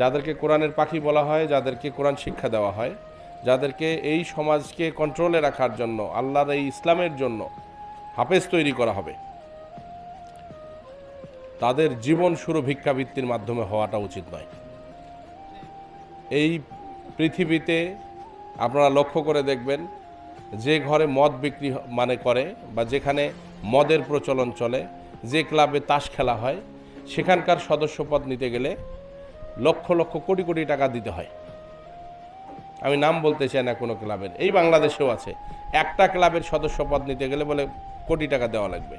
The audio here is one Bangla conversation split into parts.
যাদেরকে কোরআনের পাখি বলা হয়, যাদেরকে কোরআন শিক্ষা দেওয়া হয়, যাদেরকে এই সমাজকে কন্ট্রোলে রাখার জন্য, আল্লাহর এই ইসলামের জন্য হাফেজ তৈরি করা হবে। তাদের জীবন শুরু ভিক্ষাবৃত্তির মাধ্যমে হওয়াটা উচিত নয়। এই পৃথিবীতে আপনারা লক্ষ্য করে দেখবেন, যে ঘরে মদ বিক্রি মানে করে বা যেখানে মদের প্রচলন চলে, যে ক্লাবে তাস খেলা হয়, সেখানকার সদস্যপদ নিতে গেলে লক্ষ লক্ষ কোটি কোটি টাকা দিতে হয়। আমি নাম বলতে চাই না কোনো ক্লাবের, এই বাংলাদেশেও আছে। একটা ক্লাবের সদস্যপদ নিতে গেলে বলে কোটি টাকা দেওয়া লাগবে।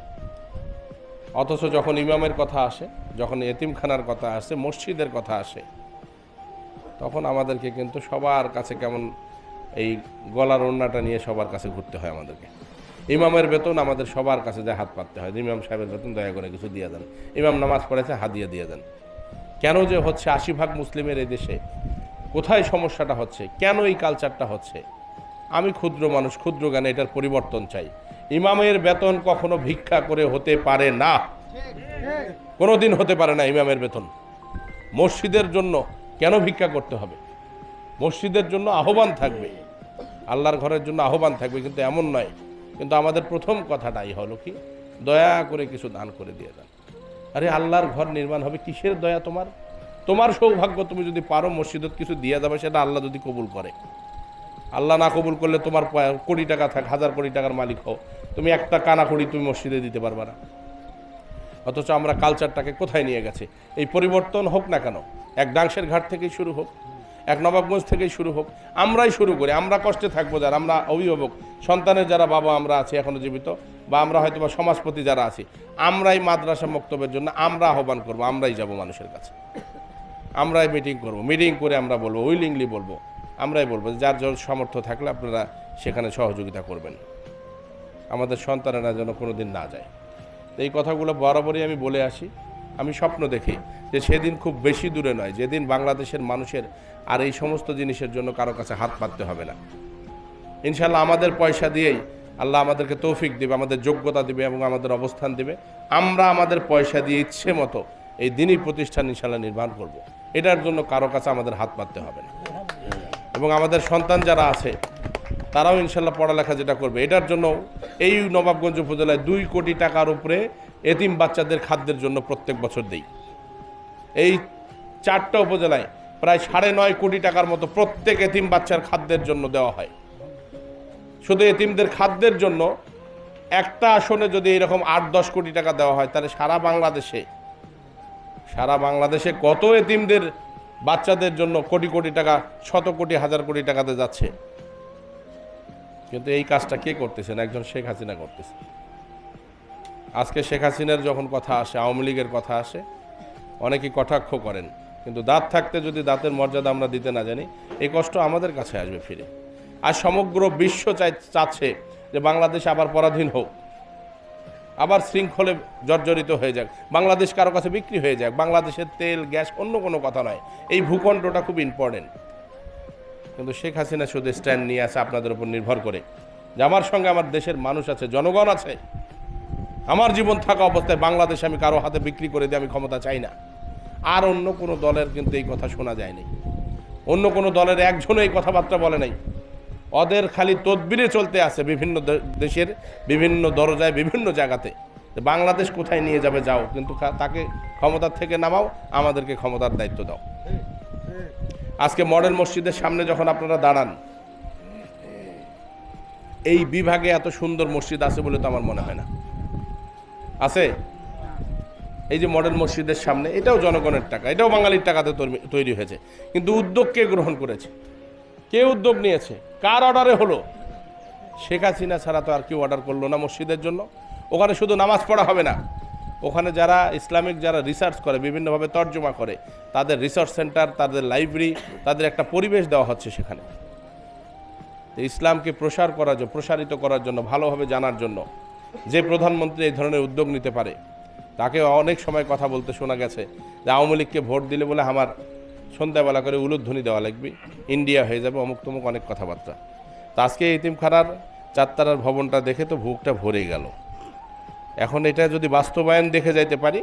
অথচ যখন ইমামের কথা আসে, যখন এতিমখানার কথা আসে, মসজিদের কথা আসে, তখন আমাদেরকে কিন্তু সবার কাছে কেমন এই গলার ওড়নাটা নিয়ে সবার কাছে ঘুরতে হয় আমাদেরকে। ইমামের বেতন আমাদের সবার কাছে যায় হাত পাততে হয়। ইমাম সাহেবের বেতন দয়া করে কিছু দিয়ে দেন। ইমাম নামাজ পড়েছে হাদিয়া দিয়ে দেন। কেন যে হচ্ছে আশি ভাগ মুসলিমের দেশে? কোথায় সমস্যাটা হচ্ছে? কেন এই কালচারটা হচ্ছে? আমি ক্ষুদ্র মানুষ, ক্ষুদ্র জ্ঞানে এটার পরিবর্তন চাই। ইমামের বেতন কখনো ভিক্ষা করে হতে পারে না। কোনো দিন হতে পারে না ইমামের বেতন। মসজিদের জন্য কেন ভিক্ষা করতে হবে? মসজিদের জন্য আহ্বান থাকবে। আল্লাহর ঘরের জন্য আহ্বান থাকবে, কিন্তু এমন নয়। কিন্তু আমাদের প্রথম কথাটাই হলো কি? দয়া করে কিছু দান করে দিয়ে দেন আরে আল্লাহর ঘর নির্মাণ হবে, কিসের দয়া তোমার? তোমার সৌভাগ্য তুমি যদি পারো, মসজিদত কিছু দিয়ে যাবে, সেটা আল্লাহ যদি কবুল করে। আল্লাহ না কবুল করলে তোমার কোটি টাকা থাক, হাজার কোটি টাকার মালিক হও। তুমি একটা কানা কড়ি তুমি মসজিদে দিতে পারবে না। অথচ আমরা কালচারটাকে কোথায় নিয়ে গেছে? এই পরিবর্তন হোক না কেন, এক ডাংসের ঘাট থেকেই শুরু হোক, এক নবাবগঞ্জ থেকেই শুরু হোক, আমরাই শুরু করি। আমরা কষ্টে থাকব যারা, আমরা অভিভাবক। সন্তানের যারা বাবা আমরা আছি এখনও জীবিত বা আমরা হয়তো বা সমাজপতি যারা আছি, আমরাই মাদ্রাসা বক্তব্যের জন্য আমরা আহ্বান করব, আমরাই যাব মানুষের কাছে। আমরাই মিটিং করব মিটিং করে আমরা বলব উইলিংলি বলব, আমরাই বলব যার যার সামর্থ্য থাকলে আপনারা সেখানে সহযোগিতা করবেন। আমাদের সন্তানেরা যেন কোনো দিন না যায়। তো এই কথাগুলো বরাবরই আমি বলে আসি। আমি স্বপ্ন দেখি যে সেদিন খুব বেশি দূরে নয়, যেদিন বাংলাদেশের মানুষের আর এই সমস্ত জিনিসের জন্য কারও কাছে হাত পাততে হবে না। ইনশাল্লাহ আমাদের পয়সা দিয়েই আল্লাহ আমাদেরকে তৌফিক দিবে, আমাদের যোগ্যতা দিবে এবং আমাদের অবস্থান দিবে। আমরা আমাদের পয়সা দিয়ে ইচ্ছে মতো এই দিনই প্রতিষ্ঠান ইনশাল্লাহ নির্মাণ করব। এটার জন্য কারও কাছে আমাদের হাত পাততে হবে না। এবং আমাদের সন্তান যারা আছে, তারাও ইনশাল্লাহ পড়ালেখা যেটা করবে, এটার জন্য এই নবাবগঞ্জ উপজেলায় দুই কোটি টাকার উপরে এতিম বাচ্চাদের খাদ্যের জন্য প্রত্যেক বছর দেই। এই চারটা উপজেলায় প্রায় সাড়ে নয় কোটি টাকার মতো প্রত্যেক এতিম বাচ্চার খাদ্যের জন্য দেওয়া হয়। শুধু এতিমদের খাদ্যের জন্য, একটা আসনে যদি এরকম আট, দশ কোটি টাকা দেওয়া হয়, তাহলে সারা বাংলাদেশে সারা বাংলাদেশে কত এতিমদের বাচ্চাদের জন্য কোটি কোটি টাকা, শত কোটি, হাজার কোটি টাকাতে যাচ্ছে? কিন্তু এই কাজটা কে করতেছেন একজন শেখ হাসিনা করতেছে। আজকে শেখ হাসিনার যখন কথা আসে, আওয়ামী লীগের কথা আসে অনেকেই কটাক্ষ করেন। কিন্তু দাঁত থাকতে যদি দাঁতের মর্যাদা আমরা দিতে না জানি, এই কষ্ট আমাদের কাছে আসবে ফিরে। আর সমগ্র বিশ্ব চাই চাচ্ছে যে বাংলাদেশ আবার পরাধীন হোক। আবার শৃঙ্খলে জর্জরিত হয়ে যাক। বাংলাদেশ কারও কাছে বিক্রি হয়ে যাক। বাংলাদেশের তেল, গ্যাস অন্য কোনো কথা নয়। এই ভূখণ্ডটা খুব ইম্পর্টেন্ট কিন্তু শেখ হাসিনা শুধু স্ট্যান্ড নিয়ে আছে আপনাদের উপর নির্ভর করে। যে আমার সঙ্গে আমার দেশের মানুষ আছে, জনগণ আছে। আমার জীবন থাকা অবস্থায় বাংলাদেশ আমি কারও হাতে বিক্রি করে দিয়ে আমি ক্ষমতা চাই না। আর অন্য কোনো দলের কিন্তু এই কথা শোনা যায়নি। অন্য কোনো দলের একজনও এই কথাবার্তা বলে নাই। ওদের খালি তদবিরে চলতে আছে বিভিন্ন দেশের বিভিন্ন দরজায়, বিভিন্ন জায়গাতে। বাংলাদেশ কোথায় নিয়ে যাবে যাও, কিন্তু তাকে ক্ষমতার থেকে নামাও, আমাদেরকে ক্ষমতার দায়িত্ব দাও। আজকে মডেল মসজিদের সামনে যখন আপনারা দাঁড়ান, এই বিভাগে এত সুন্দর মসজিদ আছে বলে তো আমার মনে হয় না। আছে? এই যে মডেল মসজিদের সামনে, এটাও জনগণের টাকা, এটাও বাঙালির টাকাতে তৈরি- হয়েছে। কিন্তু উদ্যোগকে গ্রহণ করেছে? কে উদ্যোগ নিয়েছে? কার অর্ডারে হলো? শেখ হাসিনা ছাড়া তো আর কেউ অর্ডার করল না মসজিদের জন্য। ওখানে শুধু নামাজ পড়া হবে না। ওখানে যারা ইসলামিক যারা রিসার্চ করে, বিভিন্নভাবে তর্জমা করে, তাদের রিসার্চ সেন্টার তাদের লাইব্রেরি তাদের একটা পরিবেশ দেওয়া হচ্ছে সেখানে। ইসলামকে প্রসার করার জন্য, প্রসারিত করার জন্য, ভালোভাবে জানার জন্য যে প্রধানমন্ত্রী এই ধরনের উদ্যোগ নিতে পারে তাকে অনেক সময় কথা বলতে শোনা গেছে যে আওয়ামী লীগকে ভোট দিলে বলে আমার সন্ধ্যাবেলা করে উলুধ্বনি দেওয়া লাগবে। ইন্ডিয়া হয়ে যাবে অমুক তমুক অনেক কথাবার্তা। তা আজকে এতিমখানার চারতারার ভবনটা দেখে তো ভুকটা ভরে গেল। এখন এটা যদি বাস্তবায়ন দেখে যাইতে পারি,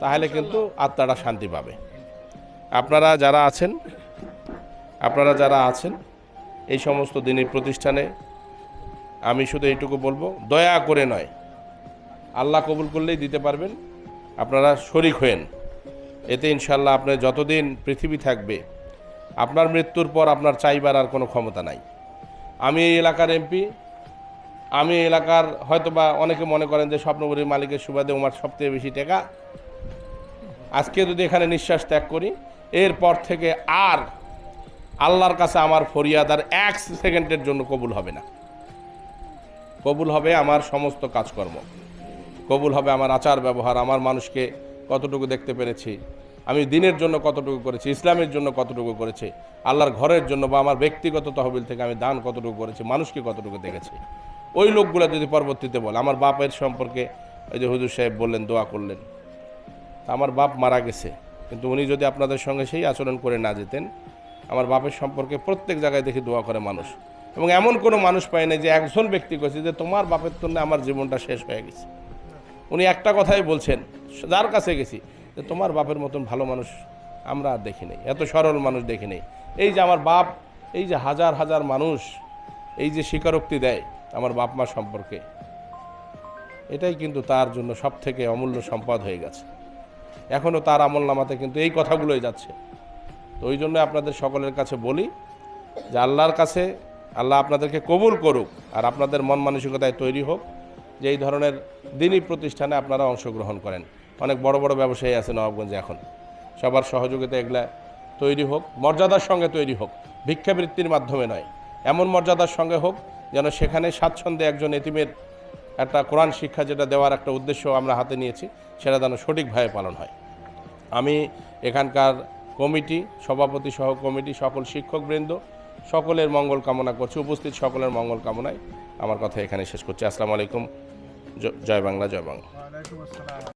তাহলে কিন্তু আত্মাটা শান্তি পাবে। আপনারা যারা আছেন, আপনারা যারা আছেন, এই সমস্ত দিনের প্রতিষ্ঠানে আমি শুধু এইটুকু বলব, দয়া করে নয়, আল্লাহ কবুল করলেই দিতে পারবেন। আপনারা শরিক হয়েন। এতে ইনশাল্লাহ আপনার যতদিন পৃথিবী থাকবে, আপনার মৃত্যুর পর আপনার চাইবার আর কোনো ক্ষমতা নাই। আমি এই এলাকার এমপি, আমি এলাকার হয়তোবা অনেকে মনে করেন যে স্বপ্নপুরীর মালিকের সুবাদে আমার সবথেকে বেশি টাকা। আজকে যদি এখানে নিঃশ্বাস ত্যাগ করি, এরপর থেকে আর আল্লাহর কাছে আমার ফরিয়াদ আর এক সেকেন্ডের জন্য কবুল হবে না। কবুল হবে আমার সমস্ত কাজকর্ম, কবুল হবে আমার আচার ব্যবহার আমার মানুষকে কতটুকু দেখতে পেরেছি? আমি দিনের জন্য কতটুকু করেছি? ইসলামের জন্য কতটুকু করেছি? আল্লাহর ঘরের জন্য বা আমার ব্যক্তিগত তহবিল থেকে আমি দান কতটুকু করেছি? মানুষকে কতটুকু দেখেছি? ওই লোকগুলো যদি পরবর্তীতে বলে, আমার বাপের সম্পর্কে ওই যে হুজুর সাহেব বললেন, দোয়া করলেন। তা আমার বাপ মারা গেছে। কিন্তু উনি যদি আপনাদের সঙ্গে সেই আচরণ করে না যেতেন, আমার বাপের সম্পর্কে প্রত্যেক জায়গায় দেখি দোয়া করে মানুষ। এবং এমন কোনো মানুষ পায় না যে একজন ব্যক্তি করেছে যে, তোমার বাপের জন্য আমার জীবনটা শেষ হয়ে গেছে। উনি একটা কথাই বলছেন, যার কাছে গেছি, যে তোমার বাপের মতন ভালো মানুষ আমরা আর দেখি নাই, এত সরল মানুষ দেখি নেই। এই যে আমার বাপ, এই যে হাজার হাজার মানুষ, এই যে স্বীকারোক্তি দেয় আমার বাপ মা সম্পর্কে, এটাই কিন্তু তার জন্য সব থেকে অমূল্য সম্পদ হয়ে গেছে। এখনও তার আমল নামাতে কিন্তু এই কথাগুলোই যাচ্ছে। তো ওই জন্য আপনাদের সকলের কাছে বলি যে আল্লাহর কাছে আল্লাহ আপনাদেরকে কবুল করুক আর আপনাদের মন মানসিকতায় তৈরি হোক। যে এই ধরনের দিনই প্রতিষ্ঠানে আপনারা অংশগ্রহণ করেন। অনেক বড় বড় ব্যবসায়ী আছে নবাবগঞ্জে এখন। সবার সহযোগিতা এগুলা তৈরি হোক, মর্যাদার সঙ্গে তৈরি হোক, ভিক্ষাবৃত্তির মাধ্যমে নয়। এমন মর্যাদার সঙ্গে হোক যেন সেখানে স্বাচ্ছন্দ্যে একজন এতিমের একটা কোরআন শিক্ষা যেটা দেওয়ার একটা উদ্দেশ্য আমরা হাতে নিয়েছি, সেটা যেন সঠিকভাবে পালন হয়। আমি এখানকার কমিটি, সভাপতি সহ কমিটি, সকল শিক্ষকবৃন্দ, সকলের মঙ্গল কামনা করছি, উপস্থিত সকলের মঙ্গল কামনায় আমার কথা এখানে শেষ করছি। আসসালামু আলাইকুম। জয় বাংলা জয় বাংলা।